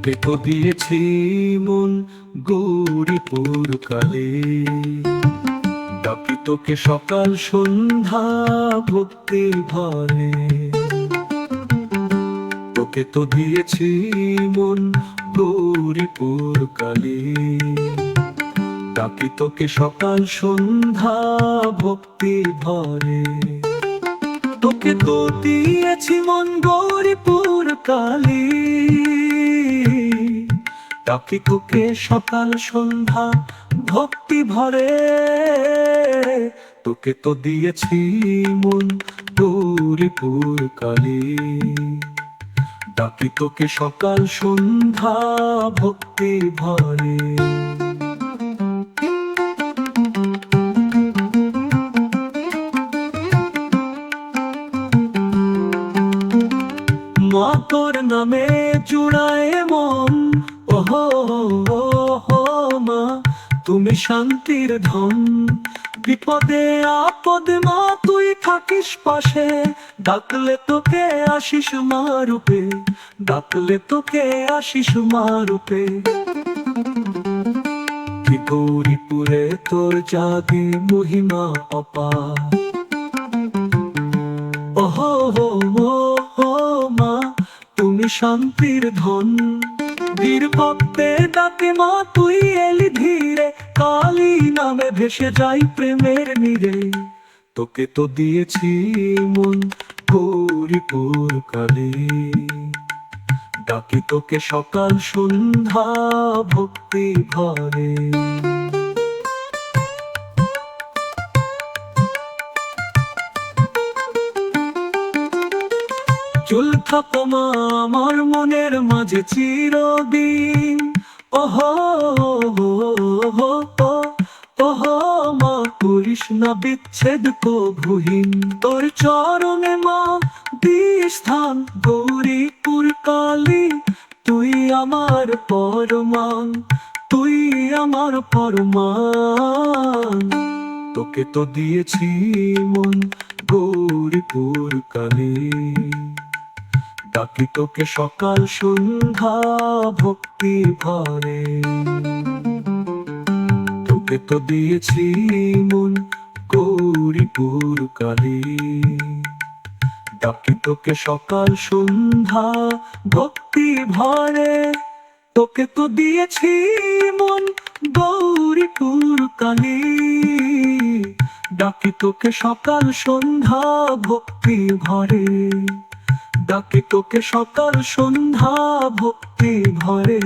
তো দিয়েছি মন গৌরীপুর কালে। ডাকি তোকে সকাল সন্ধ্যা ভক্তি ভরে তোকে তো দিয়েছি মন গৌরীপুর কালে। ডাকি তোকে সকাল সন্ধ্যা ভক্তি ভরে তোকে তো দিয়েছি মন গৌরীপুর কালী। ডাকি তোকে সকাল সন্ধ্যা, ভক্তি ভরে। তোকে তো দিয়েছি মন গৌরীপুর কালী। ডাকি তোকে সকাল সন্ধ্যা, ভক্তি ভরে। মা তোর নামে জুড়ায় মন মা, তুমি শান্তির ধন। বিপদে আপদে, মা, তুই থাকিস পাশে। ডাকলে তোকে আসিস মা রূপে, ডাকলে তোকে আসিস মা রূপে। গৌরীপুরে তোর জাগে মহিমা অপার ওহো হো মা, তুমি শান্তির ধন। বীর ভক্তের ডাকে মা, তুই এলি ধীরে। কালী নামে ভেসে যাই প্রেমের নিরে। তোকে তো দিয়েছি মন গৌরীপুর কালে। ডাকি তোকে সকাল সন্ধ্যা ভক্তি ভরে চুল থাকো মা, আমার মনের মাঝে চিরদিন। ওহো ওহো ওহো মা, করিস না বিচ্ছেদ কভুহীন তোর চরণে মা দিস স্থান গৌরীপুর কালী। তুই আমার পরমান, তুই আমার পরমান। তোকে তো দিয়েছি মন গৌরীপুর কালে। ডাকি তোকে সকাল সন্ধ্যা ভক্তি ভরে। তোকে তো দিয়েছি মন গৌরীপুর কালে। ডাকি তোকে সকাল সন্ধ্যা ভক্তি ভরে। তোকে তো দিয়েছি মন গৌরীপুর কালে। ডাকি তোকে সকাল সন্ধ্যা ভক্তি ভরে। ডাকি তোকে সকাল সন্ধ্যা ভক্তি ভরে।